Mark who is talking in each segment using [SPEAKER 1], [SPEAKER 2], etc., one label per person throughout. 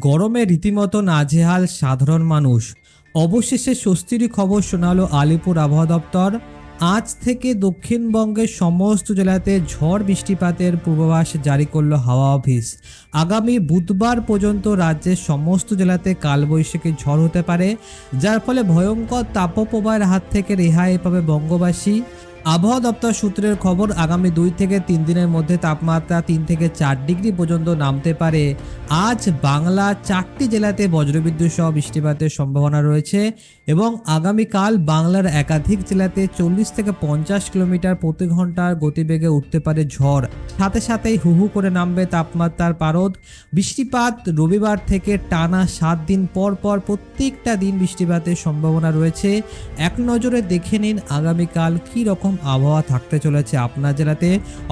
[SPEAKER 1] গরমে রীতিমতো নাজেহাল সাধারণ মানুষ। অবশেষে স্বস্তির খবর শোনালো আলিপুর আবহাওয়া দপ্তর। আজ থেকে দক্ষিণবঙ্গের সমস্ত জেলাতে ঝড় বৃষ্টিপাতের পূর্বাভাস জারি করল হাওয়া অফিস। আগামী বুধবার পর্যন্ত রাজ্যের সমস্ত জেলাতে কালবৈশাখী ঝড় হতে পারে, যার ফলে ভয়ঙ্কর তাপপ্রবাহের হাত থেকে রেহাই পাবে বঙ্গবাসী। আবহাওয়া দপ্তর সূত্রের খবর, আগামী দুই থেকে তিন দিনের মধ্যে তাপমাত্রা তিন থেকে চার ডিগ্রি পর্যন্ত নামতে পারে। আজ বাংলা চারটি জেলাতে বজ্রবিদ্যুৎ সহ বৃষ্টিপাতের সম্ভাবনা রয়েছে এবং আগামীকাল বাংলার একাধিক জেলাতে চল্লিশ থেকে পঞ্চাশ কিলোমিটার প্রতি ঘণ্টার গতিবেগে উঠতে পারে ঝড়। সাথে সাথেই হুহু করে নামবে তাপমাত্রার পারদ। বৃষ্টিপাত রবিবার থেকে টানা সাত দিন পর পর প্রত্যেকটা দিন বৃষ্টিপাতের সম্ভাবনা রয়েছে। এক নজরে দেখে নিন আগামীকাল কী রকম আবহাওয়া থাকতে চলেছে আপনার জেলাতে,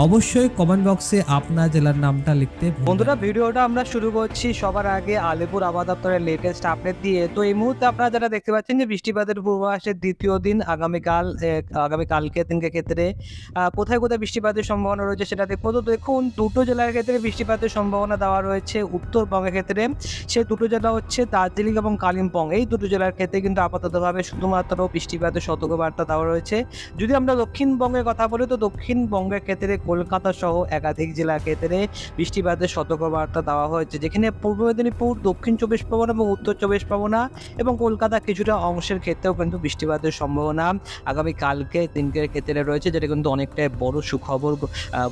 [SPEAKER 1] অবশ্যই কমেন্ট বক্সে আপনার জেলার নামটা লিখতে
[SPEAKER 2] বন্ধুরা, ভিডিওটা আমরা শুরু করছি সবার আগে আলিপুর আবহাওয়া দপ্তরের লেটেস্ট আপডেট দিয়ে। তো এই মুহূর্তে আপনারা যারা দেখতে পাচ্ছেন যে বৃষ্টিপাতের পূর্বাভাসের দ্বিতীয় দিন আগামীকাল আগামীকালকে দিনকে ক্ষেত্রে কোথায় কোথায় বৃষ্টিপাতের সম্ভাবনা রয়েছে সেটা দেখব। তো দেখুন, দুটো জেলার ক্ষেত্রে বৃষ্টিপাতের সম্ভাবনা দেওয়া রয়েছে। উত্তরবঙ্গের ক্ষেত্রে সেই দুটো জেলা হচ্ছে দার্জিলিং এবং কালিম্পং। এই দুটো জেলার ক্ষেত্রে কিন্তু আপাততভাবে শুধুমাত্র বৃষ্টিপাতের সতর্কবার্তা দেওয়া রয়েছে। যদি আমরা দক্ষিণবঙ্গের কথা বলি, তো দক্ষিণবঙ্গের ক্ষেত্রে কলকাতা সহ একাধিক জেলার ক্ষেত্রে বৃষ্টিপাতের সতর্কবার্তা দেওয়া হয়েছে, যেখানে পূর্ব মেদিনীপুর, দক্ষিণ চব্বিশ পরগনা এবং উত্তর চব্বিশ পরগনা এবং কলকাতা কিছুটা অংশের ক্ষেত্রেও কিন্তু বৃষ্টিপাতের সম্ভাবনা আগামী কালকে দিনকের ক্ষেত্রে রয়েছে, যেটা কিন্তু অনেকটাই বড় সুখবর।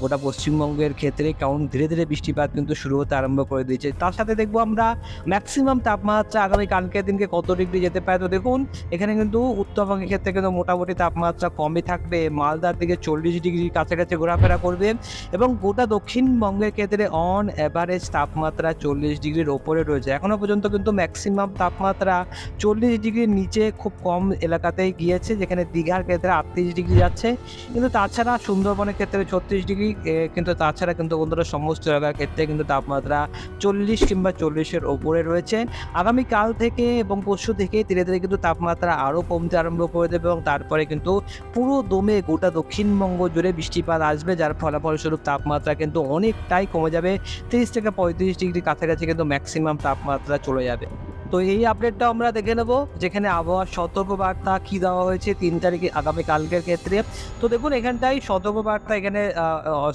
[SPEAKER 2] গোটা পশ্চিমবঙ্গের ক্ষেত্রে কারণ ধীরে ধীরে বৃষ্টিপাত কিন্তু শুরু হতে আরম্ভ করে দিয়েছে। তার সাথে দেখব আমরা ম্যাক্সিমাম তাপমাত্রা আগামী কালকের দিনকে কত ডিগ্রি যেতে পারে, তো দেখুন, এখানে কিন্তু উত্তরবঙ্গের ক্ষেত্রে কিন্তু মোটামুটি তাপমাত্রা কমই থাকবে মালদার দিকে চল্লিশ ডিগ্রির কাছাকাছি ঘোরাফেরা করবে এবং গোটা দক্ষিণবঙ্গের ক্ষেত্রে অন অ্যাভারেজ তাপমাত্রা চল্লিশ ডিগ্রির ওপরে রয়েছে। এখনও পর্যন্ত কিন্তু ম্যাক্সিমাম তাপমাত্রা চল্লিশ ডিগ্রির নিচে খুব কম এলাকাতেই গিয়েছে, যেখানে দীঘার ক্ষেত্রে আটত্রিশ ডিগ্রি যাচ্ছে। কিন্তু তাছাড়া সুন্দরবনের ক্ষেত্রে ছত্রিশ ডিগ্রি কিন্তু তাছাড়া কিন্তু বন্ধুরা সমস্ত এলাকার ক্ষেত্রে কিন্তু তাপমাত্রা চল্লিশ কিংবা চল্লিশের ওপরে রয়েছে। আগামীকাল থেকে এবং পরশু থেকে ধীরে ধীরে কিন্তু তাপমাত্রা আরও কমতে আরম্ভ করে দেবে এবং তারপরে কিন্তু পুরো দমে গোটা দক্ষিণবঙ্গ জুড়ে বৃষ্টিপাত আসবে, যার ফলাফলস্বরূপ তাপমাত্রা কিন্তু অনেকটাই কমে যাবে। তিরিশ থেকে পঁয়ত্রিশ ডিগ্রি কাছাকাছি কিন্তু ম্যাক্সিমাম তাপমাত্রা চলে যাবে। তো এই আপডেটটা আমরা দেখে নেব, যেখানে আবহাওয়ার সতর্কবার্তা কি দেওয়া হয়েছে তিন তারিখে আগামী কালকের ক্ষেত্রে। তো দেখুন এখানটাই সতর্কবার্তা এখানে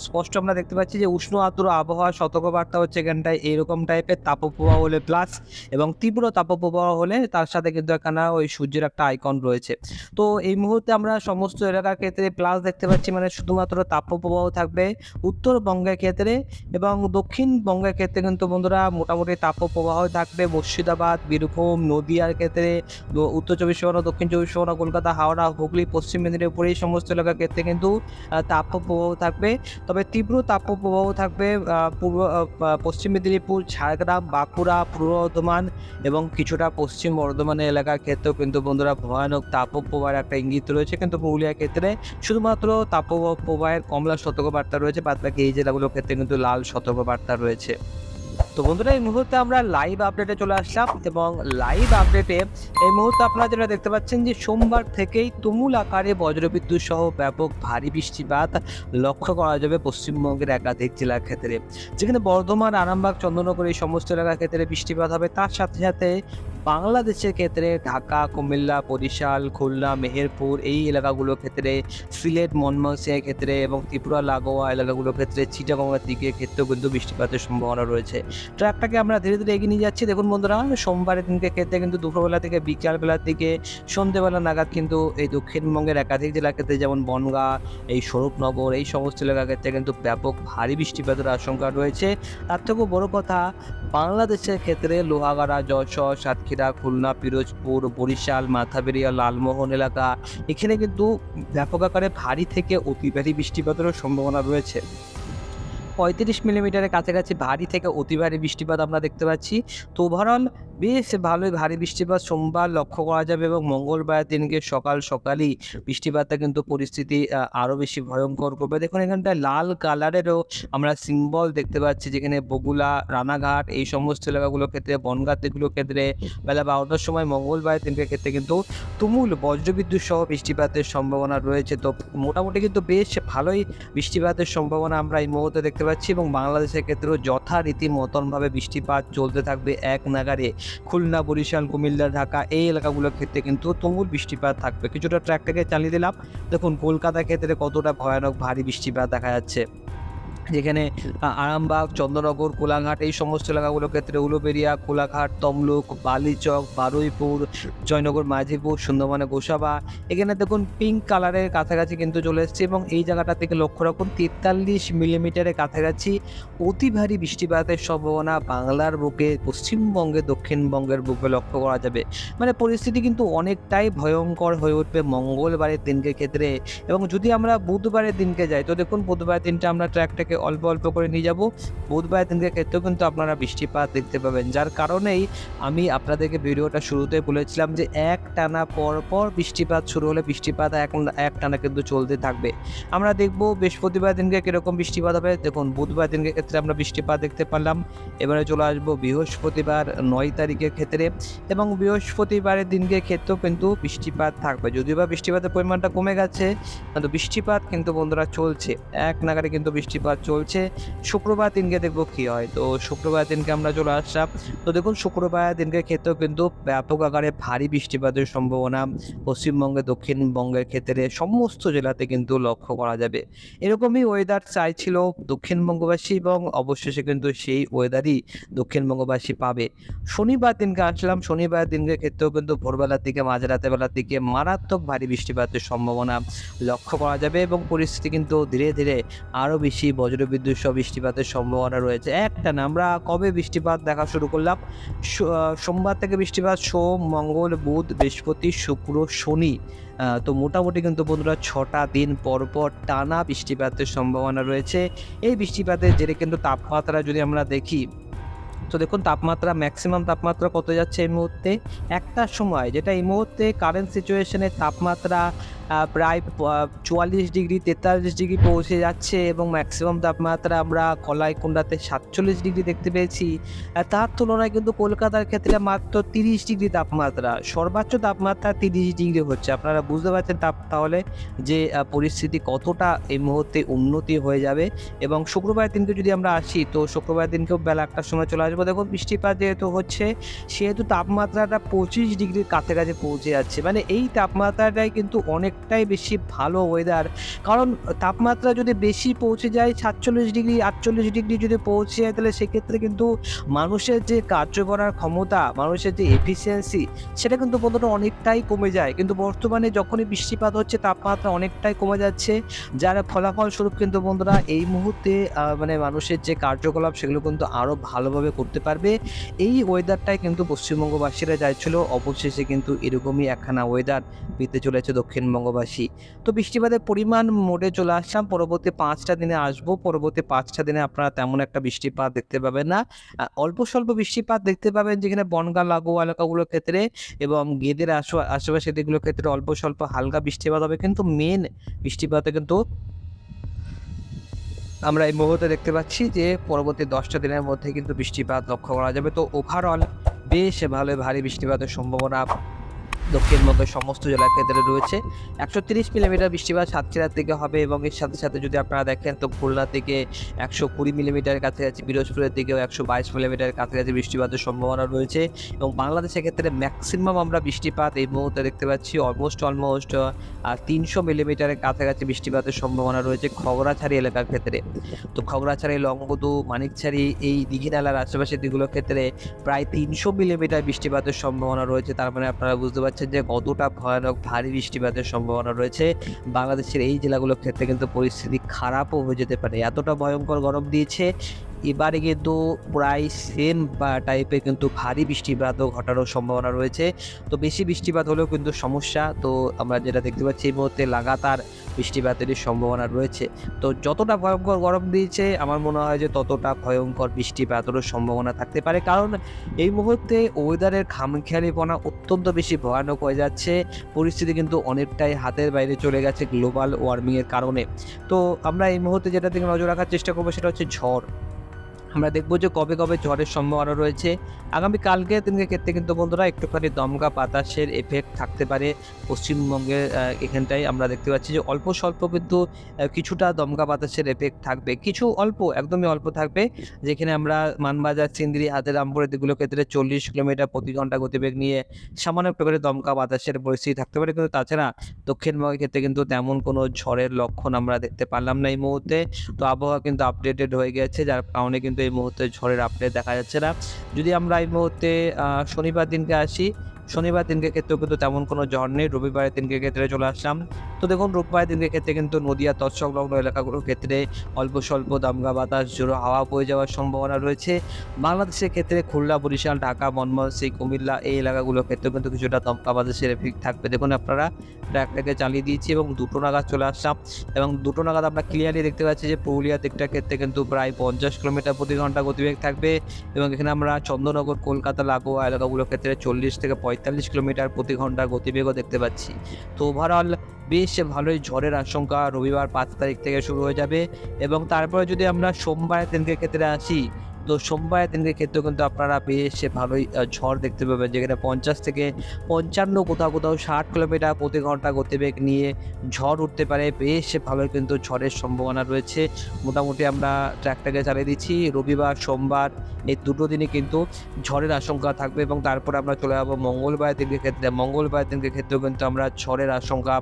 [SPEAKER 2] স্পষ্ট আমরা দেখতে পাচ্ছি যে উষ্ণ আর্দ্র আবহাওয়ার সতর্কবার্তা হচ্ছে এখানটায় এরকম টাইপের তাপপ্রবাহ হলে প্লাস এবং তীব্র তাপপ্রবাহ হলে তার সাথে কিন্তু একখানা ওই সূর্যের একটা আইকন রয়েছে। তো এই মুহূর্তে আমরা সমস্ত এলাকার ক্ষেত্রে প্লাস দেখতে পাচ্ছি মানে শুধুমাত্র তাপপ্রবাহ থাকবে উত্তরবঙ্গের ক্ষেত্রে এবং দক্ষিণবঙ্গের ক্ষেত্রে কিন্তু বন্ধুরা মোটামুটি তাপপ্রবাহ থাকবে মুর্শিদাবাদ বীরভূম নদিয়ার ক্ষেত্রে উত্তর চব্বিশ পরগনা দক্ষিণ চব্বিশ পরগনা কলকাতা হাওড়া হুগলি পশ্চিম মেদিনীপুর এই সমস্ত এলাকার ক্ষেত্রে কিন্তু আহ, তাপপ্রবাহ থাকবে। তবে তীব্র তাপপ্রবাহ থাকবে পূর্ব পশ্চিম মেদিনীপুর ঝাড়গ্রাম বাঁকুড়া পূর্ব বর্ধমান এবং কিছুটা পশ্চিম বর্ধমানের এলাকার ক্ষেত্রেও কিন্তু বন্ধুরা ভয়ানক তাপপ্রবাহের একটা ইঙ্গিত রয়েছে। কিন্তু পুরুলিয়ার ক্ষেত্রে শুধুমাত্র তাপপ্রবাহের কমলা সতর্কবার্তা রয়েছে বাদ বাকি এই জেলাগুলোর ক্ষেত্রে কিন্তু লাল সতর্কবার্তা রয়েছে। তো বন্ধুরা, এই মুহূর্তে আমরা লাইভ আপডেটে চলে আসলাম এবং লাইভ আপডেটে এই মুহূর্তে আপনারা যেটা দেখতে পাচ্ছেন যে সোমবার থেকেই তুমুল আকারে বজ্রবিদ্যুৎ সহ ব্যাপক ভারী বৃষ্টিপাত লক্ষ্য করা যাবে পশ্চিমবঙ্গের একাধিক জেলার ক্ষেত্রে। যেখানে বর্ধমান, আরামবাগ, চন্দ্রনগর এই সমস্ত এলাকার ক্ষেত্রে বৃষ্টিপাত হবে। তার সাথে সাথে বাংলাদেশের ক্ষেত্রে ঢাকা, কুমিল্লা, বরিশাল, খুলনা, মেহেরপুর এই এলাকাগুলোর ক্ষেত্রে, সিলেট মনমোহনসিংহের ক্ষেত্রে এবং ত্রিপুরা, লাগোয়া এলাকাগুলোর ক্ষেত্রে চিটাগঙ্গার দিকে ক্ষেত্রেও কিন্তু বৃষ্টিপাতের সম্ভাবনা রয়েছে। ট্র্যাকটাকে আমরা ধীরে ধীরে এগিয়ে নিয়ে যাচ্ছি। দেখুন বন্ধুরা, সোমবারের দিনকে ক্ষেত্রে কিন্তু দুপুরবেলা থেকে, বিকালবেলার দিকে সন্ধ্যেবেলা নাগাদ কিন্তু এই দক্ষিণবঙ্গের একাধিক জেলার ক্ষেত্রে যেমন বনগাঁ, এই স্বরূপনগর, এই সমস্ত এলাকার ক্ষেত্রে কিন্তু ব্যাপক ভারী বৃষ্টিপাতের আশঙ্কা রয়েছে। তার থেকেও বড় কথা, বাংলাদেশের ক্ষেত্রে লোহাগাড়া যশোর সাতক্ষীরা খুলনা, পিরোজপুর, বরিশাল, মাথাবেরিয়া, লালমোহন এলাকা। এখানে কিন্তু ব্যাপক আকারে ভারী থেকে অতি বৃষ্টিপাতেরও সম্ভাবনা রয়েছে। পঁয়ত্রিশ মিলিমিটারের কাছাকাছি ভারী থেকে অতি ভারী বৃষ্টিপাত আমরা দেখতে পাচ্ছি। তো ওভারঅল বেশ ভালোই ভারী বৃষ্টিপাত সোমবার লক্ষ্য করা যাবে এবং মঙ্গলবার দিনকে সকাল সকালই বৃষ্টিপাতটা কিন্তু পরিস্থিতি আরও বেশি ভয়ঙ্কর করবে। দেখুন, এখানটায় লাল কালারেরও আমরা সিম্বল দেখতে পাচ্ছি, যেখানে বগুলা রানাঘাট এই সমস্ত এলাকাগুলোর ক্ষেত্রে বনগাঁ এগুলোর ক্ষেত্রে, বেলা বারোটার সময় মঙ্গলবার দিনকে ক্ষেত্রে কিন্তু তুমুল বজ্রবিদ্যুৎ সহ বৃষ্টিপাতের সম্ভাবনা রয়েছে। তো মোটামুটি কিন্তু বেশ ভালোই বৃষ্টিপাতের সম্ভাবনা আমরা এই মুহূর্তে দেখতে পাচ্ছি এবং বাংলাদেশের ক্ষেত্রেও যথারীতি মতনভাবে বৃষ্টিপাত চলতে থাকবে এক নাগারে খুলনা, বরিশাল, কুমিল্লা, ঢাকা এই এলাকাগুলোর ক্ষেত্রে কিন্তু তুমুল বৃষ্টিপাত থাকবে। কিছুটা ট্র্যাকটাকে চালিয়ে দিলাম। দেখুন, কলকাতার ক্ষেত্রে কতটা ভয়ানক ভারী বৃষ্টিপাত দেখা যাচ্ছে। যেখানে আরামবাগ, চন্দ্রনগর, কোলাঘাট এই সমস্ত এলাকাগুলোর ক্ষেত্রে উলুবেরিয়া, কোলাঘাট, তমলুক, বালিচক, বারুইপুর, জয়নগর, মাঝিপুর, সুন্দরবনে, গোসাবা। এখানে দেখুন পিঙ্ক কালারের কাছাকাছি কিন্তু চলে এসছে এবং এই জায়গাটা থেকে লক্ষ্য রাখুন তেতাল্লিশ মিলিমিটারের কাছাকাছি অতি ভারী বৃষ্টিপাতের সম্ভাবনা বাংলার বুকে পশ্চিমবঙ্গে দক্ষিণবঙ্গের বুকে লক্ষ্য করা যাবে। মানে পরিস্থিতি কিন্তু অনেকটাই ভয়ঙ্কর হয়ে উঠবে মঙ্গলবারের দিনকে ক্ষেত্রে। এবং যদি আমরা বুধবারের দিনকে যাই, তো দেখুন বুধবারের দিনটা আমরা ট্র্যাকটাকে অল্প অল্প করে নিয়ে যাব। বুধবারের দিনকে ক্ষেত্রেও কিন্তু আপনারা বৃষ্টিপাত দেখতে পাবেন। যার কারণেই আমি আপনাদেরকে ভিডিওটা শুরুতে বলেছিলাম যে, এক টানা পর পর বৃষ্টিপাত শুরু হলে বৃষ্টিপাত এক এক টানা কিন্তু চলতে থাকবে। আমরা দেখব বৃহস্পতিবার দিনকে কীরকম বৃষ্টিপাত হবে। দেখুন, বুধবার দিনকে ক্ষেত্রে আমরা বৃষ্টিপাত দেখতে পারলাম। এবারে চলে আসব বৃহস্পতিবার নয় তারিখের ক্ষেত্রে এবং বৃহস্পতিবারের দিনকে ক্ষেত্রেও কিন্তু বৃষ্টিপাত থাকবে। যদিও বা বৃষ্টিপাতের পরিমাণটা কমে গেছে, কিন্তু বৃষ্টিপাত কিন্তু বন্ধুরা চলছে। এক নাগারে কিন্তু বৃষ্টিপাত চলছে। শুক্রবার দিনকে দেখব কী হয়। তো শুক্রবার দিনকে আমরা চলে আসলাম। তো দেখুন, শুক্রবার দিনকে ক্ষেত্রেও কিন্তু ব্যাপক আকারে ভারী বৃষ্টিপাতের সম্ভাবনা পশ্চিমবঙ্গে, দক্ষিণবঙ্গের ক্ষেত্রে সমস্ত জেলাতে কিন্তু লক্ষ্য করা যাবে। এরকমই ওয়েদার চাইছিল দক্ষিণবঙ্গবাসী এবং অবশেষে কিন্তু সেই ওয়েদারই দক্ষিণবঙ্গবাসী পাবে। শনিবার দিনকে আসলাম। শনিবার দিনকে ক্ষেত্রেও কিন্তু ভোরবেলার দিকে মাঝরাতে বেলার দিকে মারাত্মক ভারী বৃষ্টিপাতের সম্ভাবনা লক্ষ্য করা যাবে এবং পরিস্থিতি কিন্তু ধীরে ধীরে আরও বেশি বজ্রবিদ্যুৎ সহ বৃষ্টিপাতের সম্ভাবনা রয়েছে। একটা না, আমরা কবে বৃষ্টিপাত দেখা শুরু করলাম? সোমবার থেকে বৃষ্টিপাত সোম, মঙ্গল, বুধ, বৃহস্পতি, শুক্র, শনি। তো মোটামুটি কিন্তু বন্ধুরা ছটা দিন পর পর টানা বৃষ্টিপাতের সম্ভাবনা রয়েছে। এই বৃষ্টিপাতের জেরে কিন্তু তাপমাত্রা যদি আমরা দেখি, তো দেখুন তাপমাত্রা, ম্যাক্সিমাম তাপমাত্রা কত যাচ্ছে এই মুহূর্তে? একটা সময়, যেটা এই মুহূর্তে কারেন্ট সিচুয়েশনের তাপমাত্রা প্রায় চুয়াল্লিশ ডিগ্রি, তেতাল্লিশ ডিগ্রি পৌঁছে যাচ্ছে এবং ম্যাক্সিমাম তাপমাত্রা আমরা কলাইকুণ্ডাতে সাতচল্লিশ ডিগ্রি দেখতে পেয়েছি। তার তুলনায় কিন্তু কলকাতার ক্ষেত্রে মাত্র তিরিশ ডিগ্রি তাপমাত্রা, সর্বোচ্চ তাপমাত্রা তিরিশ ডিগ্রি হচ্ছে। আপনারা বুঝতে পারছেন তাপ, তাহলে যে পরিস্থিতি কতটা এই মুহূর্তে উন্নতি হয়ে যাবে। এবং শুক্রবার দিনকে যদি আমরা আসি, তো শুক্রবার দিনকেও বেলা একটার সময় চলে আসব। দেখুন, বৃষ্টিপাত যেহেতু হচ্ছে, সেহেতু তাপমাত্রাটা পঁচিশ ডিগ্রির কাছাকাছি পৌঁছে যাচ্ছে। মানে এই তাপমাত্রাটাই কিন্তু অনেকটাই বেশি ভালো ওয়েদার কারণ তাপমাত্রা যদি বেশি পৌঁছে যায়, সাতচল্লিশ ডিগ্রি, আটচল্লিশ ডিগ্রি যদি পৌঁছে যায়, তাহলে সেক্ষেত্রে কিন্তু মানুষের যে কার্য করার ক্ষমতা, মানুষের যে এফিসিয়েন্সি সেটা কিন্তু বন্ধুরা অনেকটাই কমে যায়। কিন্তু বর্তমানে যখনই বৃষ্টিপাত হচ্ছে, তাপমাত্রা অনেকটাই কমে যাচ্ছে, যার ফলাফল স্বরূপ কিন্তু বন্ধুরা এই মুহূর্তে মানে মানুষের যে কার্যকলাপ, সেগুলো কিন্তু আরও ভালোভাবে করতে পারবে। এই ওয়েদারটাই কিন্তু পশ্চিমবঙ্গবাসীরা চাইছিল, অবশেষে কিন্তু এরকমই একখানা ওয়েদার পেতে চলেছে দক্ষিণবঙ্গবাসী তো বৃষ্টিপাতের পরিমাণ মোটে চলে আসলাম পরবর্তী পাঁচটা দিনে আসব। পরবর্তী পাঁচটা দিনে আপনারা তেমন একটা বৃষ্টিপাত দেখতে পাবেন না। অল্প স্বল্প বৃষ্টিপাত দেখতে পাবেন যেখানে বনগা, লাগোয়া এলাকাগুলোর ক্ষেত্রে এবং গেদের আশে- আশেপাশে দিকগুলোর ক্ষেত্রে অল্প স্বল্প হালকা বৃষ্টিপাত হবে। কিন্তু মেন বৃষ্টিপাতে কিন্তু আমরা এই মুহূর্তে দেখতে পাচ্ছি যে পরবর্তী দশটা দিনের মধ্যে কিন্তু বৃষ্টিপাত লক্ষ্য করা যাবে। তো ওভারঅল বেশ ভালো ভারী বৃষ্টিপাতের সম্ভাবনা দক্ষিণবঙ্গের সমস্ত জেলার ক্ষেত্রে রয়েছে। একশো তিরিশ মিলিমিটার বৃষ্টিপাত সাতক্ষীরার থেকে হবে এবং এর সাথে সাথে যদি আপনারা দেখেন, তো খুলনা থেকে একশো কুড়ি মিলিমিটারের কাছাকাছি, পিরোজপুরের দিকেও একশো বাইশ মিলিমিটারের কাছাকাছি বৃষ্টিপাতের সম্ভাবনা রয়েছে এবং বাংলাদেশের ক্ষেত্রে ম্যাক্সিমাম আমরা বৃষ্টিপাত এই মুহূর্তে দেখতে পাচ্ছি অলমোস্ট অলমোস্ট তিনশো মিলিমিটারের কাছাকাছি বৃষ্টিপাতের সম্ভাবনা রয়েছে খগড়াছড়ি এলাকার ক্ষেত্রে। তো খগড়াছড়ি লংগদু মানিকছড়ি এই দীঘিনালার আশেপাশের দিকগুলোর ক্ষেত্রে প্রায় তিনশো মিলিমিটার বৃষ্টিপাতের সম্ভাবনা রয়েছে। তার মানে আপনারা বুঝতে পারছেন যে কতটা ভয়ানক ভারী বৃষ্টিপাতের সম্ভাবনা রয়েছে। বাংলাদেশের এই জেলাগুলোর ক্ষেত্রে কিন্তু পরিস্থিতি খারাপও হয়ে যেতে পারে। এতটা ভয়ঙ্কর গরম দিয়েছে। এবারে কিন্তু প্রায় সেম টাইপের কিন্তু ভারী বৃষ্টিপাতও ঘটানোর সম্ভাবনা রয়েছে। তো বেশি বৃষ্টিপাত হলেও কিন্তু সমস্যা। তো আমরা যেটা দেখতে পাচ্ছি, এই মুহূর্তে লাগাতার বৃষ্টিপাতেরই সম্ভাবনা রয়েছে। তো যতটা ভয়ঙ্কর গরম দিয়েছে, আমার মনে হয় যে ততটা ভয়ঙ্কর বৃষ্টিপাতেরও সম্ভাবনা থাকতে পারে। কারণ এই মুহূর্তে ওয়েদারের খামখেয়ালিপনা অত্যন্ত বেশি ভয়ানক হয়ে যাচ্ছে। পরিস্থিতি কিন্তু অনেকটাই হাতের বাইরে চলে গেছে গ্লোবাল ওয়ার্মিংয়ের কারণে। তো আমরা এই মুহূর্তে যেটা দিকে নজর রাখার চেষ্টা করব, সেটা হচ্ছে ঝড়। আমরা দেখব যে কবে কবে ঝড়ের সম্ভাবনা রয়েছে। আগামী কালকে দিনকে ক্ষেত্রে কিন্তু বন্ধুরা একটুখানি দমকা বাতাসের এফেক্ট থাকতে পারে। পশ্চিমবঙ্গের আহ, এখানটায় আমরা দেখতে পাচ্ছি যে অল্প স্বল্প কিন্তু কিছুটা দমকা বাতাসের এফেক্ট থাকবে। কিছু অল্প একদমই অল্প থাকবে। যেখানে আমরা মানবাজার চিন্দিরি হাতের আমপুরের দিকগুলো ক্ষেত্রে চল্লিশ কিলোমিটার প্রতি ঘণ্টা গতিবেগ নিয়ে সামান্য করে দমকা বাতাসের পরিস্থিতি থাকতে পারে। কিন্তু তাছাড়া দক্ষিণবঙ্গের ক্ষেত্রে কিন্তু তেমন কোনো ঝড়ের লক্ষণ আমরা দেখতে পারলাম না এই মুহূর্তে। তো আবহাওয়া কিন্তু আপডেটেড হয়ে গেছে যার কারণে কিন্তু এই মুহূর্তে ঝড়ের আপডেট দেখা যাচ্ছে না। যদি আমরা এই মুহূর্তে শনিবার দিনকে আসি শনিবার দিনকে ক্ষেত্রেও কিন্তু তেমন কোনো ঝড় নেই। রবিবারের দিনকে ক্ষেত্রে চলে আসলাম। তো দেখুন রোববারের দিনকে ক্ষেত্রে কিন্তু নদিয়া তৎসংলগ্ন এলাকাগুলোর ক্ষেত্রে অল্প স্বল্প দামগা বাতাস জোরো হাওয়া বয়ে যাওয়ার সম্ভাবনা রয়েছে। বাংলাদেশের ক্ষেত্রে খুলনা, বরিশাল, ঢাকা মনমোহন কুমিল্লা এই এলাকাগুলোর ক্ষেত্রেও কিন্তু কিছুটা দমকা বাতাসের এফেক্ট থাকবে। দেখুন, আপনারা ট্র্যাকটাকে চালিয়ে দিয়েছি এবং দুটো নাগাদ চলে আসলাম। এবং দুটো নাগাদ আমরা ক্লিয়ারলি দেখতে পাচ্ছি যে পুরুলিয়া দিকটার ক্ষেত্রে কিন্তু প্রায় পঞ্চাশ কিলোমিটার প্রতি ঘণ্টা গতিবেগ থাকবে। এবং এখানে আমরা চন্দ্রনগর, কলকাতা, লাগোয়া এলাকাগুলোর ক্ষেত্রে চল্লিশ থেকে পঁয়তাল্লিশ কিলোমিটার প্রতি ঘণ্টা গতিবেগও দেখতে পাচ্ছি। তো ওভারঅল বেশ ভালোই ঝড়ের আশঙ্কা রবিবার পাঁচ তারিখ থেকে শুরু হয়ে যাবে এবং তারপরে যদি আমরা সোমবারের দিনকে ক্ষেত্রে আসি তো সোমবারের দিনকে ক্ষেত্রেও কিন্তু আপনারা বেশ ভালোই ঝড় দেখতে পাবেন। যেখানে পঞ্চাশ থেকে পঞ্চান্ন কোথাও কোথাও ষাট কিলোমিটার প্রতি ঘণ্টা গতিবেগ নিয়ে ঝড় উঠতে পারে। বেশ ভালোই কিন্তু ঝড়ের সম্ভাবনা রয়েছে। মোটামুটি আমরা ট্র্যাকটাকে চালিয়ে দিচ্ছি। রবিবার, সোমবার এই দুটো দিনই কিন্তু ঝড়ের আশঙ্কা থাকবে এবং তারপরে আমরা চলে যাব মঙ্গলবার দিনকে ক্ষেত্রে। মঙ্গলবার দিনকে ক্ষেত্রেও কিন্তু আমরা ঝড়ের আশঙ্কা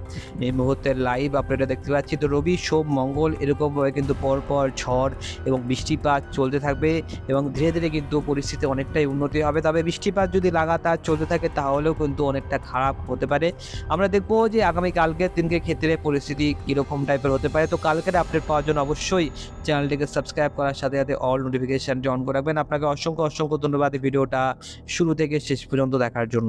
[SPEAKER 2] এই মুহূর্তে লাইভ আপডেটে দেখতে পাচ্ছি। তো রবি, সোম, মঙ্গল এরকমভাবে কিন্তু পরপর ঝড় এবং বৃষ্টিপাত চলতে থাকবে। এবং ধীরে ধীরে কিন্তু পরিস্থিতি অনেকটাই উন্নতি হবে। তবে বৃষ্টিপাত যদি লাগাতার চলতে থাকে, তাহলেও কিন্তু অনেকটা খারাপ হতে পারে। আমরা দেখব যে আগামী কালকের দিনকে ক্ষেত্রে পরিস্থিতি কীরকম টাইপের হতে পারে। তো কালকের আপডেট পাওয়ার জন্য অবশ্যই চ্যানেলটিকে সাবস্ক্রাইব করার সাথে সাথে অল নোটিফিকেশানটি অন করে রাখবেন। আপনাকে অসংখ্য অসংখ্য ধন্যবাদ ভিডিওটা শুরু থেকে শেষ পর্যন্ত দেখার জন্য।